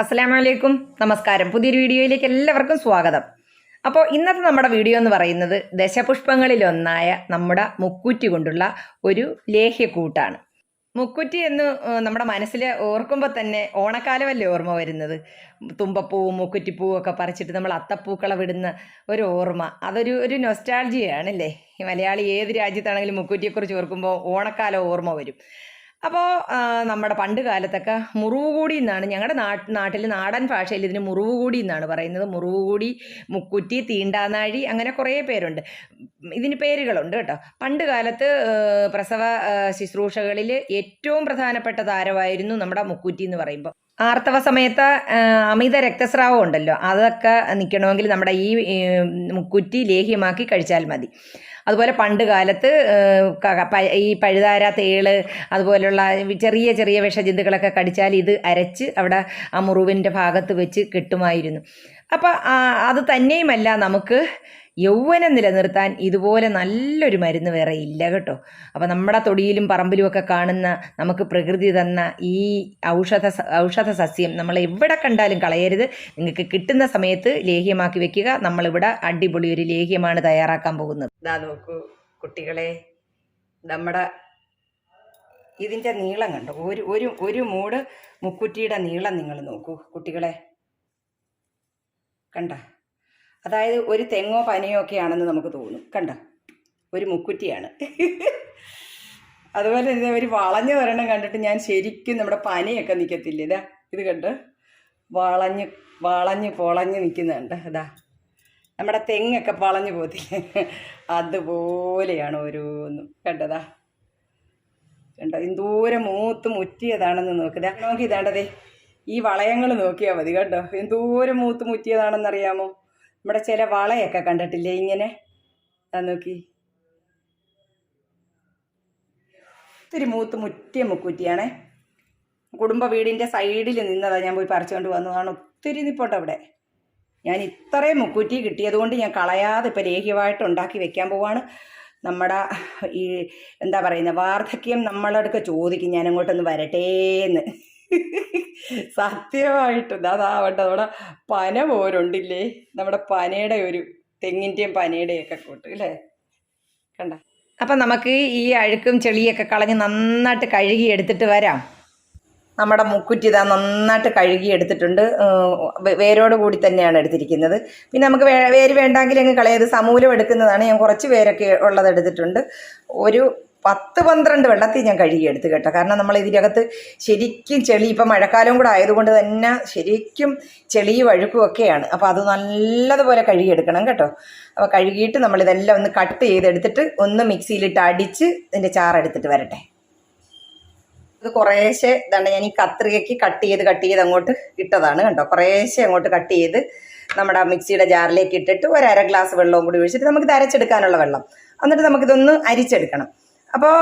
അസ്സലാമു അലൈക്കും നമസ്കാരം. പുതിയൊരു വീഡിയോയിലേക്ക് എല്ലാവർക്കും സ്വാഗതം. അപ്പോൾ ഇന്നത്തെ നമ്മുടെ വീഡിയോ എന്ന് പറയുന്നത് ദശപുഷ്പങ്ങളിലൊന്നായ നമ്മുടെ മുക്കുറ്റി കൊണ്ടുള്ള ഒരു ലേഹ്യക്കൂട്ടാണ്. മുക്കുറ്റി എന്ന് നമ്മുടെ മനസ്സിൽ ഓർക്കുമ്പോൾ തന്നെ ഓണക്കാലമല്ലേ ഓർമ്മ വരുന്നത്? തുമ്പപ്പൂവും മുക്കുറ്റിപ്പൂവും ഒക്കെ പറിച്ചിട്ട് നമ്മൾ അത്തപ്പൂക്കളെ വിടുന്ന ഒരു ഓർമ്മ. അതൊരു ഒരു നൊസ്റ്റാൾജിയാണല്ലേ മലയാളി ഏത് രാജ്യത്താണെങ്കിലും മുക്കുറ്റിയെക്കുറിച്ച് ഓർക്കുമ്പോൾ ഓണക്കാലം ഓർമ്മ വരും. അപ്പോൾ നമ്മുടെ പണ്ട് കാലത്തൊക്കെ മുറിവുകൂടി എന്നാണ്. ഞങ്ങളുടെ നാട്ട് നാട്ടിൽ നാടൻ ഭാഷയിൽ ഇതിന് മുറിവുകൂടി എന്നാണ് പറയുന്നത്. മുറിവുകൂടി മുക്കുറ്റി തീണ്ടാനാഴി അങ്ങനെ കുറേ പേരുണ്ട്. ഇതിന് പേരുകളുണ്ട് കേട്ടോ. പണ്ട് കാലത്ത് പ്രസവ ശുശ്രൂഷകളിൽ ഏറ്റവും പ്രധാനപ്പെട്ട താരമായിരുന്നു നമ്മുടെ മുക്കുറ്റി എന്ന് പറയുമ്പോൾ. ആർത്തവ സമയത്ത് അമിത രക്തസ്രാവം ഉണ്ടല്ലോ. അതൊക്കെ നിൽക്കണമെങ്കിൽ നമ്മുടെ ഈ, മുക്കുറ്റി ലേഹ്യമാക്കി കഴിച്ചാൽ മതി. അതുപോലെ പണ്ട് കാലത്ത് ഈ പഴുതാര തേൾ അതുപോലെയുള്ള ചെറിയ ചെറിയ വിഷജന്തുക്കളൊക്കെ കടിച്ചാൽ ഇത് അരച്ച് അവിടെ ആ മുറിവിന്റെ ഭാഗത്ത് വെച്ച് കെട്ടുമായിരുന്നു. അപ്പോൾ അത് തന്നെയുമല്ല നമുക്ക് യൗവനം നിലനിർത്താൻ ഇതുപോലെ നല്ലൊരു മരുന്ന് വേറെ ഇല്ല കേട്ടോ. അപ്പോൾ നമ്മുടെ തൊടിയിലും പറമ്പിലും ഒക്കെ കാണുന്ന നമുക്ക് പ്രകൃതി തന്ന ഈ ഔഷധ ഔഷധ സസ്യം നമ്മൾ എവിടെ കണ്ടാലും കളയരുത്. നിങ്ങൾക്ക് കിട്ടുന്ന സമയത്ത് ലേഹ്യമാക്കി വെക്കുക. നമ്മളിവിടെ അടിപൊളി ഒരു ലേഹ്യമാണ് തയ്യാറാക്കാൻ പോകുന്നത്. ഇതാ നോക്കൂ കുട്ടികളെ നമ്മുടെ ഇതിന്റെ നീളം കണ്ടോ? ഒരു ഒരു ഒരു മൂട് മുക്കുറ്റിയുടെ നീളം നിങ്ങൾ നോക്കൂ കുട്ടികളെ. കണ്ട? അതായത് ഒരു തെങ്ങോ പനയോ ഒക്കെ ആണെന്ന് നമുക്ക് തോന്നും. കണ്ട? ഒരു മുക്കുറ്റിയാണ്. അതുപോലെ തന്നെ ഒരു വളഞ്ഞു വരണം കണ്ടിട്ട് ഞാൻ ശരിക്കും നമ്മുടെ പനയൊക്കെ നിൽക്കത്തില്ല ഇതാ കണ്ട്? വളഞ്ഞ് വളഞ്ഞ് പൊളഞ്ഞ് നിൽക്കുന്നുണ്ട് അതാ നമ്മുടെ തെങ്ങൊക്കെ വളഞ്ഞു പോകത്തില്ലേ? അതുപോലെയാണ് ഓരോന്നും. കണ്ടതാ കണ്ടോ? എന്തോരം മൂത്ത് മുറ്റിയതാണെന്ന് നോക്കുക നോക്കി ഇതാണ്ടതേ. ഈ വളയങ്ങൾ നോക്കിയാൽ മതി. കേട്ടോ എന്തോരം മൂത്ത് മുറ്റിയതാണെന്നറിയാമോ? നമ്മുടെ ചില വളയൊക്കെ കണ്ടിട്ടില്ലേ ഇങ്ങനെ? നോക്കി. ഒത്തിരി മൂത്ത് മുറ്റിയ മുക്കുറ്റിയാണേ. കുടുംബ വീടിന്റെ സൈഡിൽ നിന്നതാണ് ഞാൻ പോയി പറിച്ചുകൊണ്ട് വന്നതാണ്. ഒത്തിരി നിപ്പോട്ടെ അവിടെ. ഞാൻ ഇത്രയും മുക്കുറ്റി കിട്ടിയതുകൊണ്ട് ഞാൻ കളയാതെ ഇപ്പോൾ ലേഹ്യമായിട്ട് ഉണ്ടാക്കി വെക്കാൻ പോവാണ്. നമ്മുടെ ഈ എന്താ പറയുന്നത് വാർദ്ധക്യം നമ്മളടുക്ക ചോദിക്കും ഞാൻ അങ്ങോട്ടൊന്ന് വരട്ടേന്ന്. സത്യമായിട്ടും. അതാവട്ടെ നമ്മുടെ പന പോരുണ്ടില്ലേ നമ്മുടെ പനയുടെ ഒരു തെങ്ങിന്റെയും പനയുടെയും ഒക്കെ കൂട്ട് അല്ലേ? കണ്ട? അപ്പം നമുക്ക് ഈ അഴുക്കും ചെളിയൊക്കെ കളഞ്ഞ് നന്നായിട്ട് കഴുകി എടുത്തിട്ട് വരാം. നമ്മുടെ മുക്കുറ്റി ഇതാ നന്നായിട്ട് കഴുകി എടുത്തിട്ടുണ്ട്. വേരോട് കൂടി തന്നെയാണ് എടുത്തിരിക്കുന്നത്. പിന്നെ നമുക്ക് വേര് വേണ്ടെങ്കിൽ അങ്ങ് കളയത് സമൂലം എടുക്കുന്നതാണ്. ഞാൻ കുറച്ച് പേരൊക്കെ ഉള്ളത് എടുത്തിട്ടുണ്ട്. ഒരു പത്ത് പന്ത്രണ്ട് വെള്ളത്തിൽ ഞാൻ കഴുകിയെടുത്ത് കേട്ടോ. കാരണം നമ്മൾ ഇതിനകത്ത് ശരിക്കും ചെളി ഇപ്പം മഴക്കാലം കൂടെ ആയതുകൊണ്ട് തന്നെ ശരിക്കും ചെളിയും അഴുക്കും ഒക്കെയാണ്. അപ്പോൾ അത് നല്ലതുപോലെ കഴുകിയെടുക്കണം കേട്ടോ. അപ്പോൾ കഴുകിയിട്ട് നമ്മളിതെല്ലാം ഒന്ന് കട്ട് ചെയ്തെടുത്തിട്ട് ഒന്ന് മിക്സിയിലിട്ട് അടിച്ച് ഇതിന്റെ ചാറെടുത്തിട്ട് വരട്ടെ. ഇത് കുറേശ്ശെ ഇതാണ് ഞാൻ ഈ കത്രികയ്ക്ക് കട്ട് ചെയ്ത് കട്ട് ചെയ്ത് അങ്ങോട്ട് ഇട്ടതാണ് കണ്ടോ കുറേശ്ശെ അങ്ങോട്ട് കട്ട് ചെയ്ത് നമ്മുടെ മിക്സിയുടെ ജാറിലേക്ക് ഇട്ടിട്ട് ഒരു അര ഗ്ലാസ് വെള്ളവും കൂടി ഒഴിച്ചിട്ട് നമുക്ക് അരച്ചെടുക്കാനുള്ള വെള്ളം. എന്നിട്ട് നമുക്കിതൊന്ന് അരിച്ചെടുക്കണം. അപ്പോൾ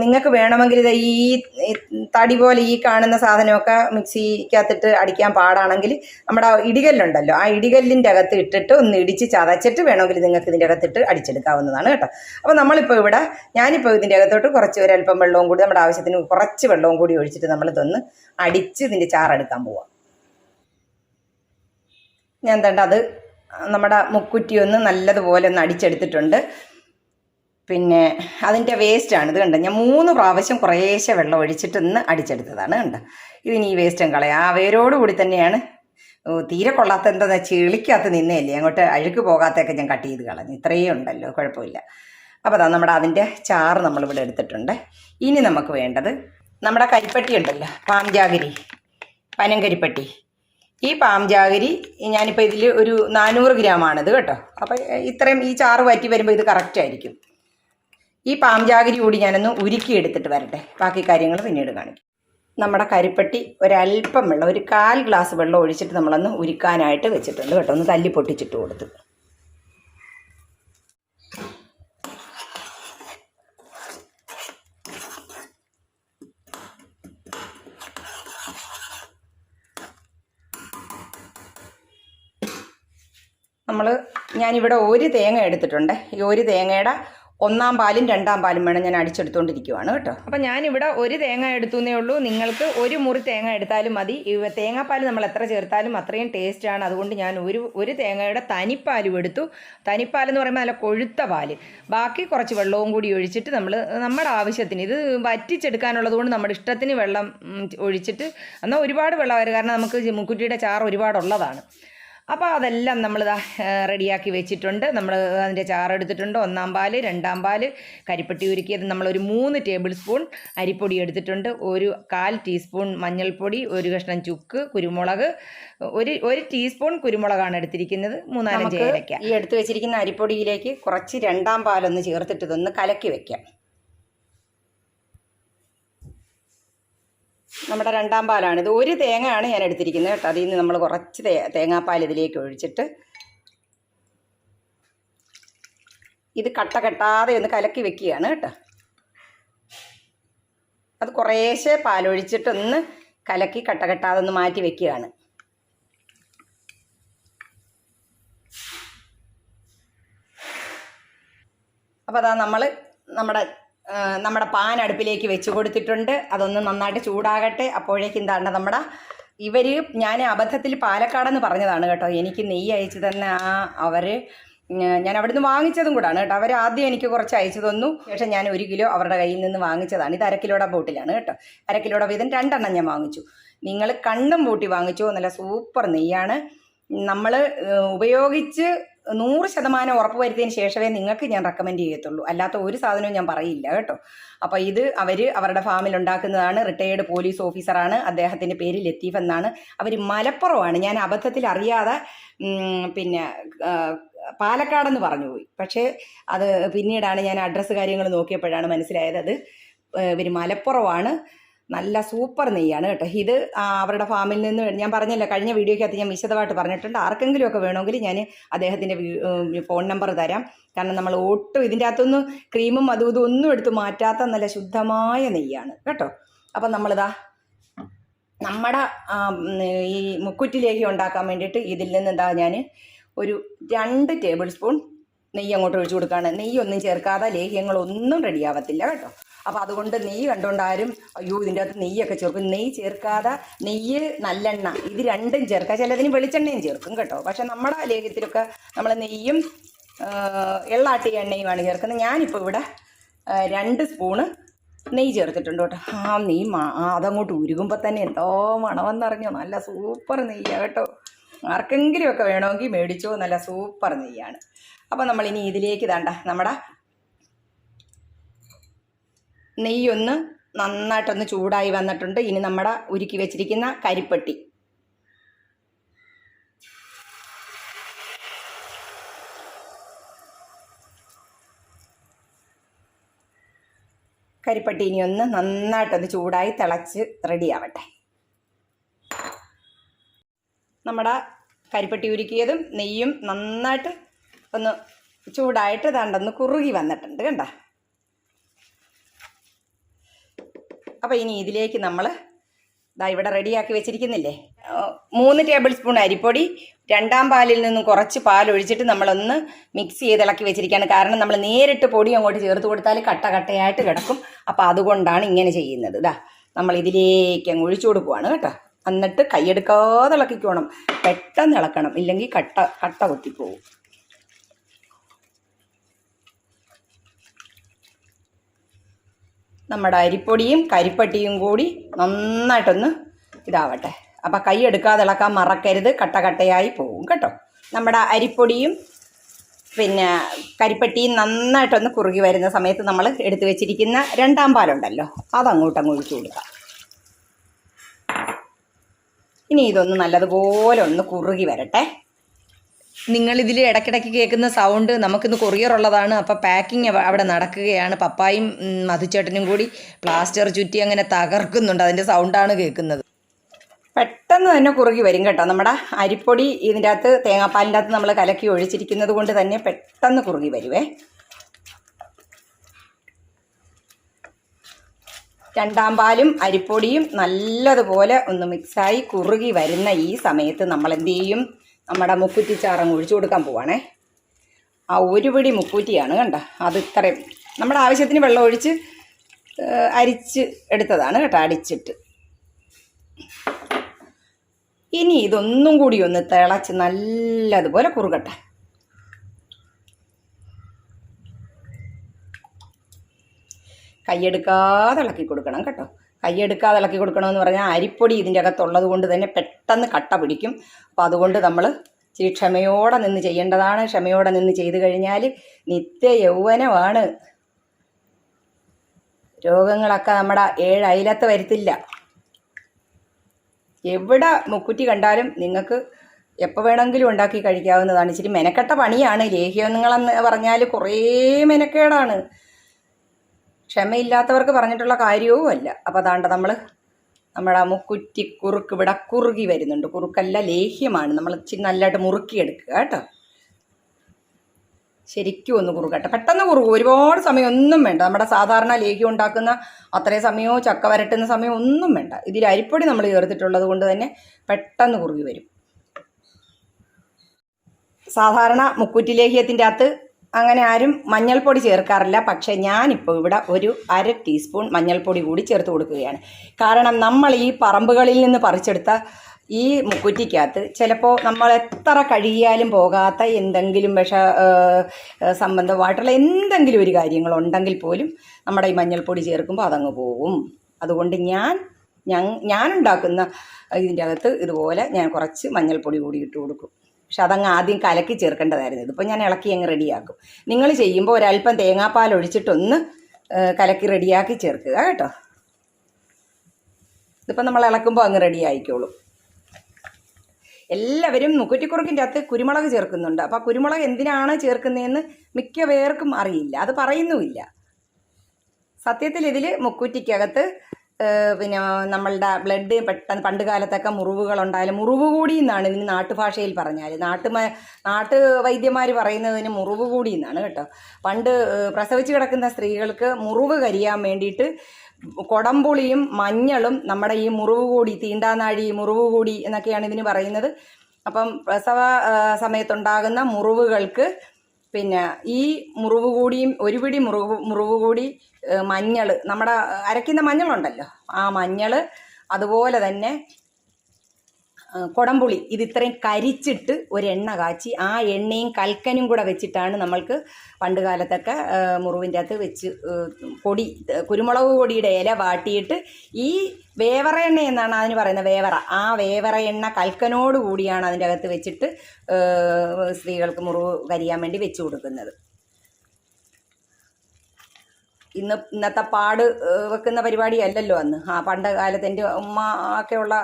നിങ്ങൾക്ക് വേണമെങ്കിൽ ഇത് ഈ തടി പോലെ ഈ കാണുന്ന സാധനമൊക്കെ മിക്സിക്കകത്തിട്ട് അടിക്കാൻ പാടാണെങ്കിൽ നമ്മുടെ ആ ഇടികല്ലുണ്ടല്ലോ ആ ഇടികല്ലിന്റെ അകത്ത് ഇട്ടിട്ട് ഒന്ന് ഇടിച്ച് ചതച്ചിട്ട് വേണമെങ്കിൽ നിങ്ങൾക്ക് ഇതിന്റെ അകത്തിട്ട് അടിച്ചെടുക്കാവുന്നതാണ് കേട്ടോ. അപ്പോൾ നമ്മളിപ്പോൾ ഇവിടെ ഞാനിപ്പോൾ ഇതിന്റെ അകത്തോട്ട് കുറച്ച് അല്പം വെള്ളവും കൂടി നമ്മുടെ ആവശ്യത്തിന് കുറച്ച് വെള്ളവും കൂടി ഒഴിച്ചിട്ട് നമ്മളിതൊന്ന് അടിച്ച് ഇതിന്റെ ചാറെടുക്കാൻ പോവാം. ഞാൻ തണ്ട അത് നമ്മുടെ മുക്കുറ്റി ഒന്ന് നല്ലതുപോലെ ഒന്ന് അടിച്ചെടുത്തിട്ടുണ്ട്. പിന്നെ അതിന്റെ വേസ്റ്റാണ്. ഇത് കണ്ട? ഞാൻ മൂന്ന് പ്രാവശ്യം കുറേശ്ശെ വെള്ളം ഒഴിച്ചിട്ട് ഒന്ന് അടിച്ചെടുത്തതാണ് കണ്ട? ഇതിന് ഈ വേസ്റ്റും കളയാം. ആ വേരോട് കൂടി തന്നെയാണ്. തീരെ കൊള്ളാത്ത എന്താ ചെളിക്കകത്ത് നിന്നേല്ലേ? അങ്ങോട്ട് അഴുക്ക് പോകാത്തൊക്കെ ഞാൻ കട്ട് ചെയ്ത് കളഞ്ഞു. ഇത്രയേ ഉണ്ടല്ലോ കുഴപ്പമില്ല. അപ്പോൾ അതാ നമ്മുടെ അതിന്റെ ചാറ് നമ്മളിവിടെ എടുത്തിട്ടുണ്ട്. ഇനി നമുക്ക് വേണ്ടത് നമ്മുടെ കരിപ്പട്ടി ഉണ്ടല്ലോ പാംജാഗിരി പനങ്കരിപ്പട്ടി. ഈ പാംജാഗിരി ഞാനിപ്പോൾ ഇതിൽ ഒരു നാനൂറ് ഗ്രാമാണിത് കേട്ടോ. അപ്പോൾ ഇത്രയും ഈ ചാറ് വറ്റി വരുമ്പോൾ ഇത് കറക്റ്റ് ആയിരിക്കും. ഈ പാംജാഗിരി കൂടി ഞാനൊന്ന് ഉരുക്കി എടുത്തിട്ട് വരട്ടെ. ബാക്കി കാര്യങ്ങൾ പിന്നീട് കാണിക്കും. നമ്മുടെ കരിപ്പട്ടി ഒരല്പം വെള്ളം ഒരു കാൽ ഗ്ലാസ് വെള്ളം ഒഴിച്ചിട്ട് നമ്മളൊന്ന് ഉരുക്കാനായിട്ട് വെച്ചിട്ടുണ്ട് കേട്ടോ. ഒന്ന് തല്ലി പൊട്ടിച്ചിട്ട് കൊടുത്ത്. നമ്മൾ ഞാനിവിടെ ഒരു തേങ്ങ എടുത്തിട്ടുണ്ട്. ഈ ഒരു തേങ്ങയുടെ ഒന്നാം പാലും രണ്ടാം പാലും വേണം ഞാൻ അടിച്ചെടുത്തോണ്ടിരിക്കുവാണ് കേട്ടോ. അപ്പൊ ഞാനിവിടെ ഒരു തേങ്ങ എടുത്തുന്നേ ഉള്ളൂ. നിങ്ങൾക്ക് ഒരു മുറി തേങ്ങ എടുത്താലും മതി. തേങ്ങാപ്പാൽ നമ്മൾ എത്ര ചേർത്താലും അത്രയും ടേസ്റ്റാണ് അതുകൊണ്ട് ഞാൻ ഒരു ഒരു തേങ്ങയുടെ തനിപ്പാലും എടുത്തു. തനിപ്പാൽ എന്ന് പറയുമ്പോൾ നല്ല കൊഴുത്ത പാൽ. ബാക്കി കുറച്ച് വെള്ളവും കൂടി ഒഴിച്ചിട്ട് നമ്മൾ നമ്മുടെ ആവശ്യത്തിന് ഇത് വറ്റിച്ചെടുക്കാനുള്ളത് കൊണ്ട് നമ്മുടെ ഇഷ്ടത്തിന് വെള്ളം ഒഴിച്ചിട്ട് എന്നാൽ ഒരുപാട് വെള്ളം വരും. കാരണം നമുക്ക് മുക്കുറ്റിയുടെ ചാറ് ഒരുപാടുള്ളതാണ്. അപ്പോൾ അതെല്ലാം നമ്മൾ റെഡിയാക്കി വെച്ചിട്ടുണ്ട്. നമ്മൾ അതിന്റെ ചാറെടുത്തിട്ടുണ്ട് ഒന്നാം പാൽ രണ്ടാം പാൽ കരിപ്പട്ടി ഉരുക്കിയത് നമ്മളൊരു മൂന്ന് ടേബിൾ സ്പൂൺ അരിപ്പൊടി എടുത്തിട്ടുണ്ട്. ഒരു കാൽ ടീസ്പൂൺ മഞ്ഞൾപ്പൊടി ഒരു കഷ്ണം ചുക്ക് കുരുമുളക് ഒരു ഒരു ടീസ്പൂൺ കുരുമുളകാണ് എടുത്തിരിക്കുന്നത്. മൂന്നാലഞ്ച് ഏലക്ക. ഈ എടുത്തു വെച്ചിരിക്കുന്ന അരിപ്പൊടിയിലേക്ക് കുറച്ച് രണ്ടാം പാലൊന്ന് ചേർത്തിട്ട് ഇതൊന്ന് കലക്കി വെക്കാം. നമ്മുടെ രണ്ടാം പാലാണ്. ഇത് ഒരു തേങ്ങയാണ് ഞാൻ എടുത്തിരിക്കുന്നത് കേട്ടോ. അതിൽ നിന്ന് നമ്മൾ കുറച്ച് തേ തേങ്ങാപ്പാൽ ഇതിലേക്ക് ഒഴിച്ചിട്ട് ഇത് കട്ട കെട്ടാതെ ഒന്ന് കലക്കി വെക്കുകയാണ് കേട്ടോ. അത് കുറേശ്ശെ പാലൊഴിച്ചിട്ടൊന്ന് കലക്കി കട്ട കെട്ടാതെ ഒന്ന് മാറ്റി വെക്കുകയാണ്. അപ്പോൾ അതാ നമ്മൾ നമ്മുടെ നമ്മുടെ പാൻ അടുപ്പിലേക്ക് വെച്ച് കൊടുത്തിട്ടുണ്ട്. അതൊന്ന് നന്നായിട്ട് ചൂടാകട്ടെ. അപ്പോഴേക്കും എന്താണ് നമ്മുടെ ഇവർ ഞാൻ അബദ്ധത്തിൽ പാലക്കാടെന്ന് പറഞ്ഞതാണ് കേട്ടോ. എനിക്ക് നെയ്യ് അയച്ചു തന്നെ ആ അവർ ഞാൻ അവിടുന്ന് വാങ്ങിച്ചതും കൂടാണ് കേട്ടോ. അവർ ആദ്യം എനിക്ക് കുറച്ച് അയച്ചു തന്നു. ശേഷം ഞാൻ ഒരു കിലോ അവരുടെ കയ്യിൽ നിന്ന് വാങ്ങിച്ചതാണ്. ഇത് അര ബോട്ടിലാണ് കേട്ടോ. അര വീതം രണ്ടെണ്ണം ഞാൻ വാങ്ങിച്ചു. നിങ്ങൾ കണ്ണും പൂട്ടി വാങ്ങിച്ചു നല്ല സൂപ്പർ നെയ്യാണ്. നമ്മൾ ഉപയോഗിച്ച് നൂറ് ശതമാനം ഉറപ്പ് വരുത്തിയതിന് ശേഷമേ നിങ്ങൾക്ക് ഞാൻ റെക്കമെൻഡ് ചെയ്യത്തുള്ളൂ. അല്ലാത്ത ഒരു സാധനവും ഞാൻ പറയില്ല കേട്ടോ. അപ്പോൾ ഇത് അവർ അവരുടെ ഫാമിൽ ഉണ്ടാക്കുന്നതാണ്. റിട്ടയേർഡ് പോലീസ് ഓഫീസറാണ് അദ്ദേഹത്തിന്റെ പേര് ലത്തീഫ് എന്നാണ്. അവർ മലപ്പുറമാണ്. ഞാൻ അബദ്ധത്തിൽ അറിയാതെ പിന്നെ പാലക്കാടെന്ന് പറഞ്ഞു പോയി. പക്ഷേ അത് പിന്നീടാണ് ഞാൻ അഡ്രസ്സ് കാര്യങ്ങൾ നോക്കിയപ്പോഴാണ് മനസ്സിലായത് അത് ഇവർ മലപ്പുറമാണ്. നല്ല സൂപ്പർ നെയ്യാണ് കേട്ടോ. ഇത് അവരുടെ ഫാമിൽ നിന്ന് ഞാൻ പറഞ്ഞല്ലോ കഴിഞ്ഞ വീഡിയോയ്ക്കകത്ത് ഞാൻ വിശദമായിട്ട് പറഞ്ഞിട്ടുണ്ട്. ആർക്കെങ്കിലുമൊക്കെ വേണമെങ്കിൽ ഞാൻ അദ്ദേഹത്തിന്റെ ഫോൺ നമ്പർ തരാം. കാരണം നമ്മൾ ഒട്ടും ഇതിന്റെ അകത്തൊന്നും ക്രീമും അതും ഇതും ഒന്നും എടുത്ത് മാറ്റാത്ത നല്ല ശുദ്ധമായ നെയ്യാണ് കേട്ടോ. അപ്പം നമ്മളിതാ നമ്മുടെ ഈ മുക്കുറ്റിലേക്ക് ഉണ്ടാക്കാൻ വേണ്ടിയിട്ട് ഇതിൽ നിന്ന് എന്താ ഞാൻ ഒരു രണ്ട് ടേബിൾ സ്പൂൺ നെയ്യ് അങ്ങോട്ട് ഒഴിച്ചു കൊടുക്കുകയാണ്. നെയ്യൊന്നും ചേർക്കാതെ ലേഹ്യങ്ങളൊന്നും റെഡിയാവത്തില്ല കേട്ടോ. അപ്പോൾ അതുകൊണ്ട് നെയ്യ് കണ്ടുകൊണ്ട് ആരും അയ്യോ ഇതിന്റെ അകത്ത് നെയ്യൊക്കെ ചേർക്കും. നെയ്യ് ചേർക്കാതെ നെയ്യ് നല്ലെണ്ണ ഇത് രണ്ടും ചേർക്കുക ചിലതിന് വെളിച്ചെണ്ണയും ചേർക്കും കേട്ടോ. പക്ഷെ നമ്മുടെ ലേഖത്തിലൊക്കെ നമ്മൾ നെയ്യും എള്ളാട്ടിയ എണ്ണയുമാണ് ചേർക്കുന്നത്. ഞാനിപ്പോൾ ഇവിടെ രണ്ട് സ്പൂണ് നെയ്യ് ചേർത്തിട്ടുണ്ട് കേട്ടോ. ആ നെയ്യ് അതങ്ങോട്ട് ഉരുകുമ്പോൾ തന്നെ എന്തോ മണമെന്നറിഞ്ഞോ നല്ല സൂപ്പർ നെയ്യാണ് കേട്ടോ. ആർക്കെങ്കിലുമൊക്കെ വേണമെങ്കിൽ മേടിച്ചോ. നല്ല സൂപ്പർ നെയ്യാണ്. അപ്പോൾ നമ്മളിനി ഇതിലേക്ക് ഇതാണ്ട. നമ്മുടെ നെയ്യൊന്ന് നന്നായിട്ടൊന്ന് ചൂടായി വന്നിട്ടുണ്ട്. ഇനി നമ്മുടെ ഉരുക്കി വെച്ചിരിക്കുന്ന കരിപ്പെട്ടി. കരിപ്പട്ടി ഇനി ഒന്ന് നന്നായിട്ടൊന്ന് ചൂടായി തിളച്ച് റെഡിയാവട്ടെ നമ്മുടെ കരിപ്പട്ടി ഉരുക്കിയതും നെയ്യും നന്നായിട്ട് ഒന്ന് ചൂടായിട്ട് ദണ്ടൊന്ന് കുറുകി വന്നിട്ടുണ്ട് കണ്ട? അപ്പോൾ ഇനി ഇതിലേക്ക് നമ്മൾ ദാ ഇവിടെ റെഡിയാക്കി വെച്ചിരിക്കുന്നില്ലേ? മൂന്ന് ടേബിൾ സ്പൂൺ അരിപ്പൊടി രണ്ടാം പാലിൽ നിന്നും കുറച്ച് പാൽ ഒഴിച്ചിട്ട് നമ്മളൊന്ന് മിക്സ് ചെയ്ത് ഇളക്കി വെച്ചിരിക്കുകയാണ്. കാരണം നമ്മൾ നേരിട്ട് പൊടി അങ്ങോട്ട് ചേർത്ത് കൊടുത്താൽ കട്ട കട്ടയായിട്ട് കിടക്കും. അപ്പോൾ അതുകൊണ്ടാണ് ഇങ്ങനെ ചെയ്യുന്നത്. ഇതാ നമ്മൾ ഇതിലേക്ക് അങ്ങ് ഒഴിച്ചു കൊടുക്കുവാണ് കേട്ടോ. എന്നിട്ട് കൈയെടുക്കാതെ ഇളക്കിക്കോണം. പെട്ടെന്ന് ഇളക്കണം. ഇല്ലെങ്കിൽ കട്ട കട്ട കുത്തിപ്പോവും. നമ്മുടെ അരിപ്പൊടിയും കരിപ്പട്ടിയും കൂടി നന്നായിട്ടൊന്ന് ഇതാവട്ടെ. അപ്പം കൈ എടുക്കാതെ ഇളക്കാൻ മറക്കരുത് കട്ടകട്ടയായി പോകും കേട്ടോ. നമ്മുടെ അരിപ്പൊടിയും പിന്നെ കരിപ്പട്ടിയും നന്നായിട്ടൊന്ന് കുറുകി വരുന്ന സമയത്ത് നമ്മൾ എടുത്തു വെച്ചിരിക്കുന്ന രണ്ടാം പാലുണ്ടല്ലോ അതങ്ങോട്ടങ്ങ് ഒഴിച്ചു കൊടുക്കാം. ഇനി ഇതൊന്ന് നല്ലതുപോലെ ഒന്ന് കുറുകി വരട്ടെ. നിങ്ങളിതിൽ ഇടയ്ക്കിടയ്ക്ക് കേൾക്കുന്ന സൗണ്ട് നമുക്കിന്ന് കൊറിയർ ഉള്ളതാണ്. അപ്പോൾ പാക്കിംഗ് അവിടെ നടക്കുകയാണ്. പപ്പായും മധുച്ചേട്ടനും കൂടി പ്ലാസ്റ്റർ ചുറ്റി അങ്ങനെ തകർക്കുന്നുണ്ട്. അതിന്റെ സൗണ്ടാണ് കേൾക്കുന്നത്. പെട്ടെന്ന് തന്നെ കുറുകി വരും കേട്ടോ. നമ്മുടെ അരിപ്പൊടി ഇതിന്റെ അകത്ത് തേങ്ങാപ്പാലിന്റെ അകത്ത് നമ്മൾ കലക്കി ഒഴിച്ചിരിക്കുന്നത് കൊണ്ട് തന്നെ പെട്ടെന്ന് കുറുകി വരുവേ. രണ്ടാം പാലും അരിപ്പൊടിയും നല്ലതുപോലെ ഒന്ന് മിക്സായി കുറുകി വരുന്ന ഈ സമയത്ത് നമ്മൾ എന്ത് ചെയ്യും? നമ്മുടെ മുക്കുറ്റിച്ചാറങ്ങ് ഒഴിച്ചു കൊടുക്കാൻ പോവാണേ. ആ ഒരു പിടി മുക്കൂറ്റിയാണ് കണ്ട. അത് ഇത്രയും. നമ്മുടെ ആവശ്യത്തിന് വെള്ളം ഒഴിച്ച് അരിച്ച് എടുത്തതാണ് കേട്ടോ അടിച്ചിട്ട്. ഇനി ഇതൊന്നും കൂടി ഒന്ന് തിളച്ച് നല്ലതുപോലെ കുറുകട്ടെ. കൈയെടുക്കാതെ ഇളക്കി കൊടുക്കണം കേട്ടോ. കൈയെടുക്കാതെ ഇളക്കി കൊടുക്കണമെന്ന് പറഞ്ഞാൽ അരിപ്പൊടി ഇതിന്റെ അകത്തുള്ളത് കൊണ്ട് തന്നെ പെട്ടെന്ന് കട്ട പിടിക്കും. അപ്പോൾ അതുകൊണ്ട് നമ്മൾ ഇച്ചിരി ക്ഷമയോടെ നിന്ന് ചെയ്യേണ്ടതാണ്. ക്ഷമയോടെ നിന്ന് ചെയ്തു കഴിഞ്ഞാൽ നിത്യ യൗവനമാണ് രോഗങ്ങളൊക്കെ നമ്മുടെ ഏഴ് അയലത്ത് വരുത്തില്ല. എവിടെ മുക്കുറ്റി കണ്ടാലും നിങ്ങൾക്ക് എപ്പോൾ വേണമെങ്കിലും ഉണ്ടാക്കി കഴിക്കാവുന്നതാണ്. ഇച്ചിരി മെനക്കെട്ട പണിയാണ്. ലേഹ്യങ്ങളെന്ന് പറഞ്ഞാൽ കുറേ മെനക്കേടാണ്. ക്ഷമയില്ലാത്തവർക്ക് പറഞ്ഞിട്ടുള്ള കാര്യവും അല്ല. അപ്പോൾ അതാണ്ട് നമ്മൾ നമ്മുടെ മുക്കുറ്റി കുറുക്ക് ഇവിടെ കുറുകി വരുന്നുണ്ട്. കുറുക്കല്ല ലേഹ്യമാണ്. നമ്മൾ ഇച്ചിരി നല്ലതായിട്ട് മുറുക്കിയെടുക്കുക കേട്ടോ. ശരിക്കും ഒന്ന് കുറുകട്ടെ പെട്ടെന്ന് കുറുകും ഒരുപാട് സമയം ഒന്നും വേണ്ട. നമ്മുടെ സാധാരണ ലേഹ്യം ഉണ്ടാക്കുന്ന അത്രയും സമയമോ ചക്ക വരട്ടുന്ന സമയമോ ഒന്നും വേണ്ട. ഇതിൽ അരിപ്പൊടി നമ്മൾ ചേർത്തിട്ടുള്ളത് കൊണ്ട് തന്നെ പെട്ടെന്ന് കുറുകി വരും. സാധാരണ മുക്കുറ്റി ലേഹ്യത്തിന്റെ അകത്ത് അങ്ങനെ ആരും മഞ്ഞൾപ്പൊടി ചേർക്കാറില്ല. പക്ഷേ ഞാനിപ്പോൾ ഇവിടെ ഒരു അര ടീസ്പൂൺ മഞ്ഞൾപ്പൊടി കൂടി ചേർത്ത് കൊടുക്കുകയാണ്. കാരണം നമ്മൾ ഈ പറമ്പുകളിൽ നിന്ന് പറിച്ചെടുത്ത ഈ മുക്കുറ്റിക്കകത്ത് ചിലപ്പോൾ നമ്മൾ എത്ര കഴുകിയാലും പോകാത്ത എന്തെങ്കിലും വിഷ സംബന്ധമായിട്ടുള്ള എന്തെങ്കിലും ഒരു കാര്യങ്ങളുണ്ടെങ്കിൽ പോലും നമ്മുടെ ഈ മഞ്ഞൾപ്പൊടി ചേർക്കുമ്പോൾ അതങ്ങ് പോകും അതുകൊണ്ട് ഞാൻ ഞാൻ ഞാനുണ്ടാക്കുന്ന ഇതിന്റെ അകത്ത് ഇതുപോലെ ഞാൻ കുറച്ച് മഞ്ഞൾപ്പൊടി കൂടി ഇട്ട് കൊടുക്കും. പക്ഷെ അതങ്ങ് ആദ്യം കലക്കി ചേർക്കേണ്ടതായിരുന്നു. ഇതിപ്പോൾ ഞാൻ ഇളക്കി അങ്ങ് റെഡിയാക്കും. നിങ്ങൾ ചെയ്യുമ്പോൾ ഒരല്പം തേങ്ങാപ്പാൽ ഒഴിച്ചിട്ടൊന്ന് കലക്കി റെഡിയാക്കി ചേർക്കുക കേട്ടോ. ഇതിപ്പോൾ നമ്മൾ ഇളക്കുമ്പോൾ അങ്ങ് റെഡി ആയിക്കോളും. എല്ലാവരും മുക്കുറ്റിക്കുറുക്കിന്റെ അകത്ത് കുരുമുളക് ചേർക്കുന്നുണ്ട്. അപ്പോൾ കുരുമുളക് എന്തിനാണ് ചേർക്കുന്നതെന്ന് മിക്ക പേർക്കും അറിയില്ല. അത് പറയുന്നുമില്ല. സത്യത്തിൽ ഇതിൽ മുക്കുറ്റിക്കകത്ത് പിന്നെ നമ്മളുടെ ബ്ലഡ് പെട്ടെന്ന് പണ്ട് കാലത്തൊക്കെ മുറിവുകളുണ്ടായാലും മുറിവ് കൂടി എന്നാണ് ഇതിന് നാട്ടുഭാഷയിൽ പറഞ്ഞാൽ നാട്ടു നാട്ടു വൈദ്യന്മാർ പറയുന്നതിന് മുറിവ് കൂടി എന്നാണ് കേട്ടോ. പണ്ട് പ്രസവിച്ച് കിടക്കുന്ന സ്ത്രീകൾക്ക് മുറിവ് കരിയാൻ വേണ്ടിയിട്ട് കൊടംപുളിയും മഞ്ഞളും നമ്മുടെ ഈ മുറിവ് കൂടി തീണ്ടാനാഴി മുറിവ് കൂടി എന്നൊക്കെയാണ് ഇതിന് പറയുന്നത്. അപ്പം പ്രസവ സമയത്തുണ്ടാകുന്ന മുറിവുകൾക്ക് പിന്നെ ഈ മുറിവ് കൂടിയും ഒരു പിടി മുറിവ് മുറിവ് കൂടി മഞ്ഞൾ നമ്മുടെ അരയ്ക്കുന്ന മഞ്ഞളുണ്ടല്ലോ. ആ മഞ്ഞൾ അതുപോലെ തന്നെ കൊടംപുളി. ഇത് ഇത്രയും കരിച്ചിട്ട് ഒരു എണ്ണ കാച്ചി ആ എണ്ണയും കൽക്കനും കൂടെ വെച്ചിട്ടാണ് നമ്മൾക്ക് പണ്ട് കാലത്തൊക്കെ മുറിവിന്റെ അകത്ത് വെച്ച് പൊടി കുരുമുളക് പൊടിയുടെ ഇല വാട്ടിയിട്ട് ഈ വേവറ എണ്ണ എന്നാണ് അതിന് പറയുന്നത് വേവറ. ആ വേവറ എണ്ണ കൽക്കനോട് കൂടിയാണ് അതിന്റെ അകത്ത് വെച്ചിട്ട് സ്ത്രീകൾക്ക് മുറിവ് കരിയാൻ വേണ്ടി വെച്ച് കൊടുക്കുന്നത്. ഇന്ന് ഇന്നത്തെ പാട് വെക്കുന്ന പരിപാടിയല്ലല്ലോ അന്ന്. ആ പണ്ട് കാലത്ത് എന്റെ ഉമ്മ ഒക്കെ ഉള്ള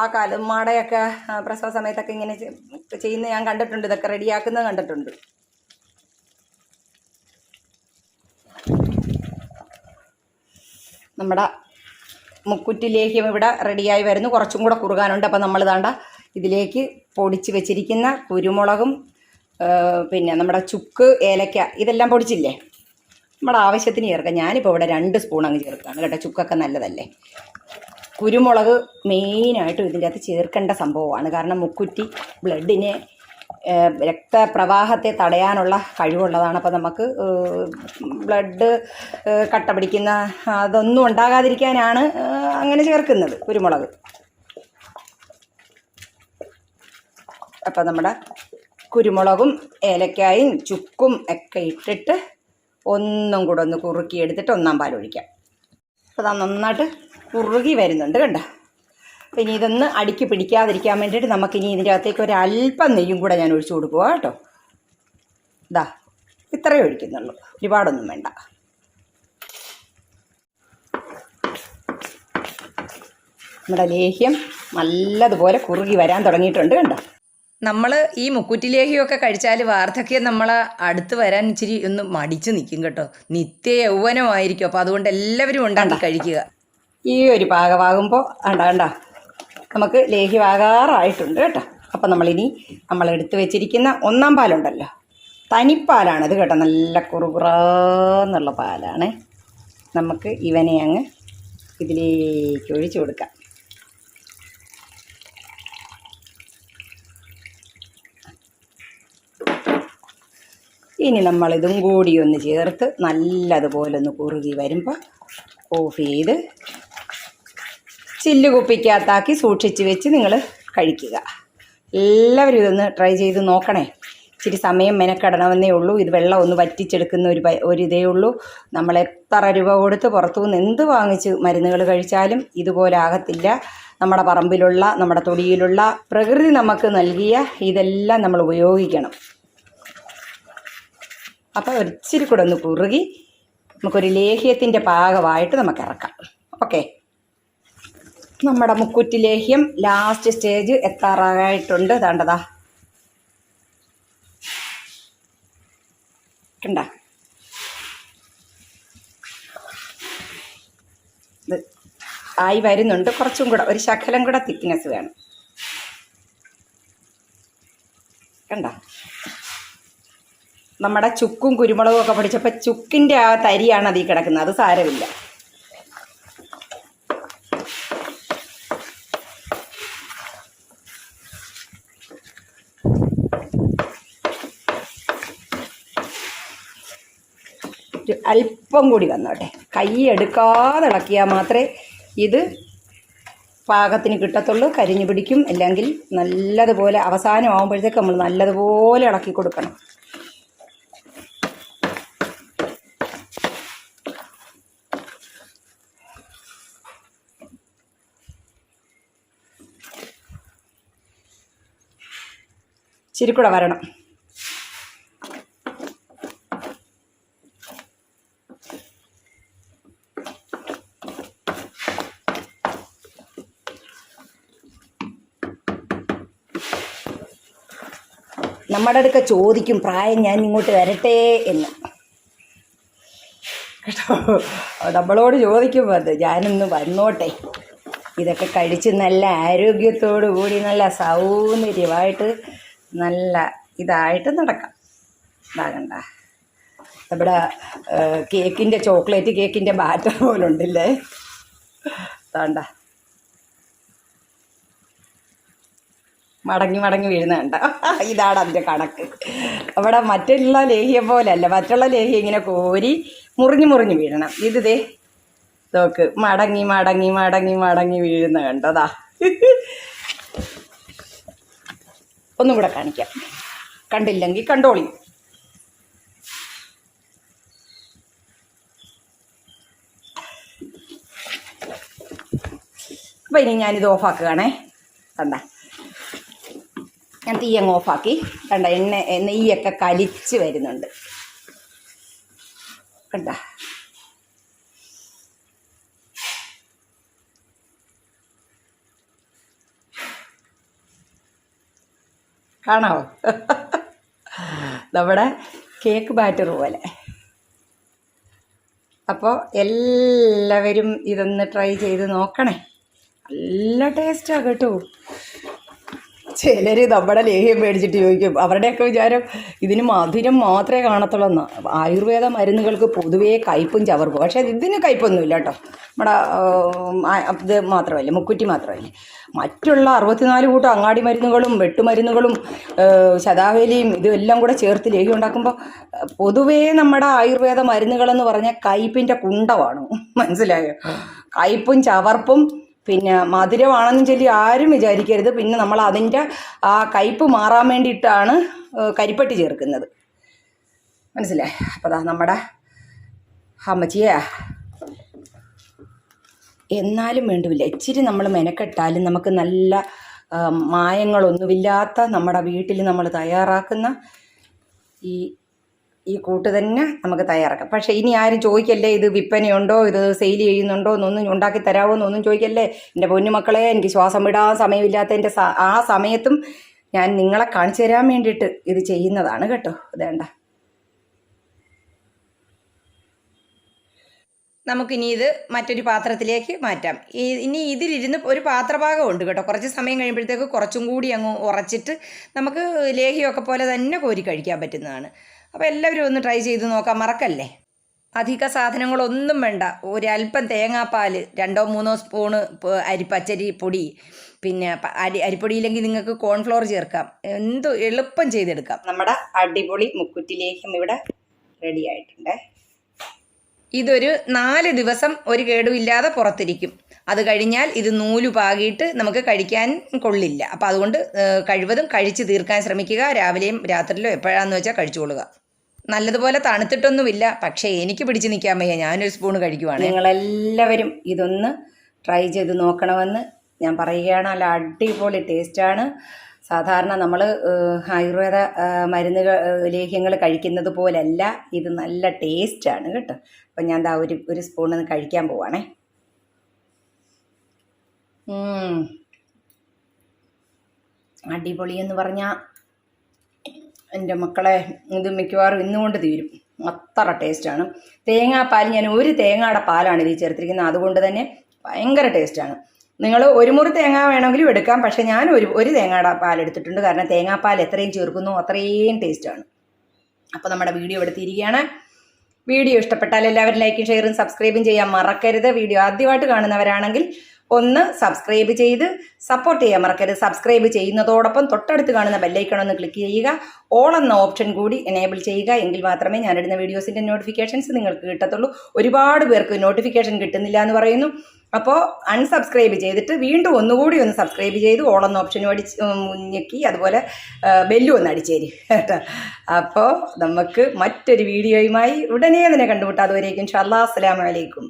ആ കാലം ഉമ്മയുടെയൊക്കെ പ്രസവ സമയത്തൊക്കെ ഇങ്ങനെ ചെയ്യുന്ന ഞാൻ കണ്ടിട്ടുണ്ട് ഇതൊക്കെ റെഡിയാക്കുന്നത് കണ്ടിട്ടുണ്ട്. നമ്മുടെ മുക്കുറ്റി ലേഹ്യം ഇവിടെ റെഡിയായി വരുന്നു. കുറച്ചും കൂടെ കുറുകാനുണ്ട്. അപ്പം നമ്മൾ താണ്ട ഇതിലേക്ക് പൊടിച്ച് വെച്ചിരിക്കുന്ന കുരുമുളകും പിന്നെ നമ്മുടെ ചുക്ക് ഏലക്ക ഇതെല്ലാം പൊടിച്ചില്ലേ? നമ്മുടെ ആവശ്യത്തിന് ചേർക്കാം. ഞാനിപ്പോൾ ഇവിടെ രണ്ട് സ്പൂൺ അങ്ങ് ചേർക്കുകയാണ് കേട്ടോ. ചുക്കൊക്കെ നല്ലതല്ലേ? കുരുമുളക് മെയിനായിട്ടും ഇതിന്റെ അകത്ത് ചേർക്കേണ്ട സംഭവമാണ്. കാരണം മുക്കുറ്റി ബ്ലഡിനെ രക്തപ്രവാഹത്തെ തടയാനുള്ള കഴിവുള്ളതാണ്. അപ്പോൾ നമുക്ക് ബ്ലഡ് കട്ട പിടിക്കുന്ന അതൊന്നും ഉണ്ടാകാതിരിക്കാനാണ് അങ്ങനെ ചേർക്കുന്നത് കുരുമുളക്. അപ്പോൾ നമ്മുടെ കുരുമുളകും ഏലക്കായും ചുക്കും ഒക്കെ ഇട്ടിട്ട് ഒന്നും കൂടെ ഒന്ന് കുറുക്കി എടുത്തിട്ട് ഒന്നാം പാൽ ഒഴിക്കാം. അപ്പോൾ അത് നന്നായിട്ട് കുറുകി വരുന്നുണ്ട് കണ്ടോ? അപ്പോൾ ഇനി ഇതൊന്ന് അടുക്കി പിടിക്കാതിരിക്കാൻ വേണ്ടിയിട്ട് നമുക്കിനി ഇതിന്റെ അകത്തേക്ക് ഒരു അല്പം നെയ്യും കൂടെ ഞാൻ ഒഴിച്ചു കൊടുക്കുക കേട്ടോ. ഇതാ ഇത്രയേ ഒഴിക്കുന്നുള്ളൂ. ഒരുപാടൊന്നും വേണ്ട. നമ്മുടെ ലേഹ്യം നല്ലതുപോലെ കുറുകി വരാൻ തുടങ്ങിയിട്ടുണ്ട് കണ്ടോ? നമ്മൾ ഈ മുക്കുറ്റിലേഹിയൊക്കെ കഴിച്ചാൽ വാർദ്ധക്യം നമ്മൾ അടുത്ത് വരാൻ ഇച്ചിരി ഒന്ന് മടിച്ചു നിൽക്കും കേട്ടോ. നിത്യ യൗവനമായിരിക്കും. അപ്പോൾ അതുകൊണ്ട് എല്ലാവരും ഉണ്ടാക്കി കഴിക്കുക. ഈ ഒരു പാകമാകുമ്പോൾ വേണ്ട വേണ്ട നമുക്ക് ലേഹി ലേഹ്യമാകാറായിട്ടുണ്ട് കേട്ടോ. അപ്പം നമ്മളിനി നമ്മൾ എടുത്തു വെച്ചിരിക്കുന്ന ഒന്നാം പാലുണ്ടല്ലോ. തനിപ്പാലാണിത് കേട്ടോ. നല്ല കുറുകുറാന്നുള്ള പാലാണ്. നമുക്ക് ഇവനെ അങ്ങ് ഇതിലേക്ക് ഒഴിച്ചു കൊടുക്കാം. ഇനി നമ്മളിതും കൂടി ഒന്ന് ചേർത്ത് നല്ലതുപോലെ ഒന്ന് കുറുകി വരുമ്പോൾ ഓഫ് ചെയ്ത് ചില്ല് കുപ്പിക്കകത്താക്കി സൂക്ഷിച്ച് വെച്ച് നിങ്ങൾ കഴിക്കുക. എല്ലാവരും ഇതൊന്ന് ട്രൈ ചെയ്ത് നോക്കണേ. ഇച്ചിരി സമയം മെനക്കെടണമെന്നേ ഉള്ളൂ. ഇത് വെള്ളം ഒന്ന് വറ്റിച്ചെടുക്കുന്ന ഒരു ഒരിതേ ഉള്ളൂ. നമ്മൾ എത്ര രൂപ കൊടുത്ത് പുറത്തുനിന്ന് എന്ത് വാങ്ങിച്ച് മരുന്നുകൾ കഴിച്ചാലും ഇതുപോലെ ആകത്തില്ല. നമ്മുടെ പറമ്പിലുള്ള നമ്മുടെ തൊടിയിലുള്ള പ്രകൃതി നമുക്ക് നൽകിയ ഇതെല്ലാം നമ്മൾ ഉപയോഗിക്കണം. അപ്പോൾ ഒരിച്ചിരി കൂടെ ഒന്ന് കുറുകി നമുക്കൊരു ലേഹ്യത്തിന്റെ പാകമായിട്ട് നമുക്ക് ഇറക്കാം. ഓക്കെ നമ്മുടെ മുക്കുറ്റി ലേഹ്യം ലാസ്റ്റ് സ്റ്റേജ് എത്താറായിട്ടുണ്ട്. താണ്ടതാ കണ്ട? ആയി വരുന്നുണ്ട്. കുറച്ചും കൂടെ ഒരു ശകലം കൂടെ തിക്നെസ് വേണം. കണ്ട? നമ്മുടെ ചുക്കും കുരുമുളകും ഒക്കെ പഠിച്ചപ്പോൾ ചുക്കിന്റെ ആ തരിയാണ് അതിൽ കിടക്കുന്നത്. അത് സാരമില്ല. അല്പം കൂടി വന്നോട്ടെ. കൈ എടുക്കാതെ ഇളക്കിയാൽ മാത്രമേ ഇത് പാകത്തിന് കിട്ടത്തുള്ളൂ. കരിഞ്ഞു പിടിക്കും. അല്ലെങ്കിൽ നല്ലതുപോലെ അവസാനം ആകുമ്പോഴത്തേക്ക് നമ്മൾ നല്ലതുപോലെ ഇളക്കി കൊടുക്കണം. ഇച്ചിരി വരണം. നമ്മുടെ അടുക്ക ചോദിക്കും പ്രായം ഞാൻ ഇങ്ങോട്ട് വരട്ടെ എന്ന്. കേട്ടോ നമ്മളോട് ചോദിക്കുമ്പോൾ അത് ഞാനൊന്ന് വന്നോട്ടെ. ഇതൊക്കെ കഴിച്ച് നല്ല ആരോഗ്യത്തോടു കൂടി നല്ല സൗന്ദര്യമായിട്ട് നല്ല ഇതായിട്ട് നടക്കാം. ഇതാകണ്ട നമ്മുടെ കേക്കിന്റെ ചോക്ലേറ്റ് കേക്കിന്റെ ബാറ്റർ പോലുണ്ടല്ലേ? വേണ്ട മടങ്ങി മടങ്ങി വീഴുന്നുണ്ട് ഇതാണ് അതിന്റെ കണക്ക്. അവിടെ മറ്റുള്ള ലേഹ്യം പോലെയല്ല മറ്റുള്ള ലേഹി ഇങ്ങനെ കോരി മുറിഞ്ഞു മുറിഞ്ഞു വീഴണം. ഇത് ദേ നോക്ക് മടങ്ങി മടങ്ങി മടങ്ങി മടങ്ങി വീഴുന്ന കണ്ടതാ. ഒന്നും കൂടെ കാണിക്കാം. കണ്ടില്ലെങ്കിൽ കണ്ടോളി. അപ്പം ഇനി ഞാനിത് ഓഫാക്കുകയാണേ. കണ്ട. ഞാൻ തീ അങ്ങ് ഓഫാക്കി. കണ്ട എണ്ണ നെയ്യൊക്കെ കലിച്ച് വരുന്നുണ്ട്. കണ്ട. കാണാവോ നമ്മുടെ കേക്ക് ബാറ്റർ പോലെ. അപ്പോൾ എല്ലാവരും ഇതൊന്ന് ട്രൈ ചെയ്ത് നോക്കണേ. നല്ല ടേസ്റ്റാണ് കേട്ടോ. ചിലർ നമ്മുടെ ലേഹ്യം മേടിച്ചിട്ട് ചോദിക്കും അവരുടെയൊക്കെ വിചാരം ഇതിന് മധുരം മാത്രമേ കാണത്തുള്ളൂ എന്ന് ആയുർവേദ മരുന്നുകൾക്ക് പൊതുവേ കയ്പും ചവർക്കും പക്ഷേ ഇതിന് കയ്പൊന്നുമില്ല കേട്ടോ. നമ്മുടെ ഇത് മാത്രമല്ല മുക്കുറ്റി മാത്രമല്ല. മറ്റുള്ള അറുപത്തിനാല് കൂട്ടം അങ്ങാടി മരുന്നുകളും വെട്ടുമരുന്നുകളും ശതാവേലിയും ഇതെല്ലാം കൂടെ ചേർത്ത് ലേഹ്യം ഉണ്ടാക്കുമ്പോൾ പൊതുവേ നമ്മുടെ ആയുർവേദ മരുന്നുകളെന്ന് പറഞ്ഞാൽ കയ്പിന്റെ കുണ്ടമാണ് മനസ്സിലായോ? കയ്പും ചവർപ്പും പിന്നെ മധുരമാണെന്നും ചൊല്ലി ആരും വിചാരിക്കരുത്. പിന്നെ നമ്മൾ അതിന്റെ ആ കയ്പ് മാറാൻ വേണ്ടിയിട്ടാണ് കരിപ്പട്ടി ചേർക്കുന്നത്. മനസ്സിലായി? അപ്പോൾ അതാ നമ്മുടെ അമ്മച്ചിയാ. എന്നാലും വേണ്ടുമില്ല ഇച്ചിരി നമ്മൾ മെനക്കെട്ടാലും നമുക്ക് നല്ല മായങ്ങളൊന്നുമില്ലാത്ത നമ്മുടെ വീട്ടിൽ നമ്മൾ തയ്യാറാക്കുന്ന ഈ ഈ കൂട്ട് തന്നെ നമുക്ക് തയ്യാറാക്കാം. പക്ഷേ ഇനി ആരും ചോദിക്കല്ലേ ഇത് വിൽപ്പനയുണ്ടോ ഇത് സെയിൽ ചെയ്യുന്നുണ്ടോ എന്നൊന്നും ഉണ്ടാക്കി തരാമോ എന്നൊന്നും ചോദിക്കല്ലേ? എന്റെ പൊന്നുമക്കളെ എനിക്ക് ശ്വാസം വിടാൻ സമയമില്ലാത്തതിന്റെ ആ സമയത്തും ഞാൻ നിങ്ങളെ കാണിച്ചു തരാൻ വേണ്ടിയിട്ട് ഇത് ചെയ്യുന്നതാണ് കേട്ടോ. ഇതേണ്ട. നമുക്കിനി ഇത് മറ്റൊരു പാത്രത്തിലേക്ക് മാറ്റാം. ഇനി ഇതിലിരുന്ന് ഒരു പാത്രഭാഗം ഉണ്ട് കേട്ടോ. കുറച്ച് സമയം കഴിയുമ്പോഴത്തേക്ക് കുറച്ചും കൂടി അങ്ങ് ഉറച്ചിട്ട് നമുക്ക് ലേഹിയൊക്കെ പോലെ തന്നെ കോരി കഴിക്കാൻ പറ്റുന്നതാണ്. അപ്പോൾ എല്ലാവരും ഒന്ന് ട്രൈ ചെയ്ത് നോക്കാം. മറക്കല്ലേ? അധിക സാധനങ്ങളൊന്നും വേണ്ട. ഒരല്പം തേങ്ങാപ്പാൽ രണ്ടോ മൂന്നോ സ്പൂണ് അരിപ്പച്ചരി അരി പച്ചരി പൊടി പിന്നെ അരി അരിപ്പൊടിയില്ലെങ്കിൽ നിങ്ങൾക്ക് കോൺഫ്ലോർ ചേർക്കാം. എന്ത് എളുപ്പം ചെയ്തെടുക്കാം. നമ്മുടെ അടിപൊളി മുക്കുറ്റിലേക്കും ഇവിടെ റെഡി ആയിട്ടുണ്ട് ഇതൊരു നാല് ദിവസം ഒരു കേടുമില്ലാതെ പുറത്തിരിക്കും. അത് കഴിഞ്ഞാൽ ഇത് നൂൽ പാകിയിട്ട് നമുക്ക് കഴിക്കാൻ കൊള്ളില്ല. അപ്പോൾ അതുകൊണ്ട് കഴിവതും കഴിച്ച് തീർക്കാൻ ശ്രമിക്കുക. രാവിലെയും രാത്രിയിലോ എപ്പോഴാണെന്ന് വെച്ചാൽ കഴിച്ചുകൊള്ളുക. നല്ലതുപോലെ തണുത്തിട്ടൊന്നുമില്ല. പക്ഷേ എനിക്ക് പിടിച്ച് നിൽക്കാൻ വയ്യ. ഞാനൊരു സ്പൂൺ കഴിക്കുവാണ്. നിങ്ങളെല്ലാവരും ഇതൊന്ന് ട്രൈ ചെയ്ത് നോക്കണമെന്ന് ഞാൻ പറയുകയാണ്. നല്ല അടിപൊളി ടേസ്റ്റാണ്. സാധാരണ നമ്മൾ ആയുർവേദ മരുന്നുകൾ ലേഹ്യങ്ങൾ കഴിക്കുന്നത് പോലല്ല. ഇത് നല്ല ടേസ്റ്റാണ് കേട്ടോ. അപ്പം ഞാൻ ദാ ഒരു ഒരു സ്പൂൺ കഴിക്കാൻ പോവാണേ. അടിപൊളി എന്ന് പറഞ്ഞാൽ എന്റെ മക്കളെ ഇത് മിക്കവാറും ഇന്നുകൊണ്ട് തീരും. അത്ര ടേസ്റ്റാണ്. തേങ്ങാപ്പാൽ ഞാൻ ഒരു തേങ്ങയുടെ പാലാണ് ഇതിൽ ചേർത്തിരിക്കുന്നത്. അതുകൊണ്ട് തന്നെ ഭയങ്കര ടേസ്റ്റാണ്. നിങ്ങൾ ഒരു മുറി തേങ്ങ വേണമെങ്കിലും എടുക്കാം. പക്ഷേ ഞാൻ ഒരു ഒരു തേങ്ങയുടെ പാൽ എടുത്തിട്ടുണ്ട്. കാരണം തേങ്ങാപ്പാൽ എത്രയും ചേർക്കുന്നു അത്രയും ടേസ്റ്റാണ്. അപ്പോൾ നമ്മുടെ വീഡിയോ ഇവിടെ തിരികെയാണ്. വീഡിയോ ഇഷ്ടപ്പെട്ടാൽ എല്ലാവരും ലൈക്കും ഷെയറും സബ്സ്ക്രൈബും ചെയ്യാൻ മറക്കരുത്. വീഡിയോ ആദ്യമായിട്ട് കാണുന്നവരാണെങ്കിൽ ഒന്ന് സബ്സ്ക്രൈബ് ചെയ്ത് സപ്പോർട്ട് ചെയ്യാൻ മറക്കരുത്. സബ്സ്ക്രൈബ് ചെയ്യുന്നതോടൊപ്പം തൊട്ടടുത്ത് കാണുന്ന ബെല്ലൈക്കൺ ഒന്ന് ക്ലിക്ക് ചെയ്യുക. ഓൾ എന്ന ഓപ്ഷൻ കൂടി എനേബിൾ ചെയ്യുക. എങ്കിൽ മാത്രമേ ഞാനിടുന്ന വീഡിയോസിന്റെ നോട്ടിഫിക്കേഷൻസ് നിങ്ങൾക്ക് കിട്ടത്തുള്ളൂ. ഒരുപാട് പേർക്ക് നോട്ടിഫിക്കേഷൻ കിട്ടുന്നില്ല എന്ന് പറയുന്നു. അപ്പോൾ അൺസബ്സ്ക്രൈബ് ചെയ്തിട്ട് വീണ്ടും ഒന്നുകൂടി ഒന്ന് സബ്സ്ക്രൈബ് ചെയ്ത് ഓൾ എന്ന ഓപ്ഷനും അടിച്ച് ഞെക്കി. അതുപോലെ ബെല്ലും ഒന്ന് അടിച്ചേരി. കേട്ടോ. അപ്പോൾ നമുക്ക് മറ്റൊരു വീഡിയോയുമായി ഉടനെ തന്നെ കണ്ടുമുട്ടാം. അതുവരേക്കും ഷല്ലാ അസ്സലാമലൈക്കും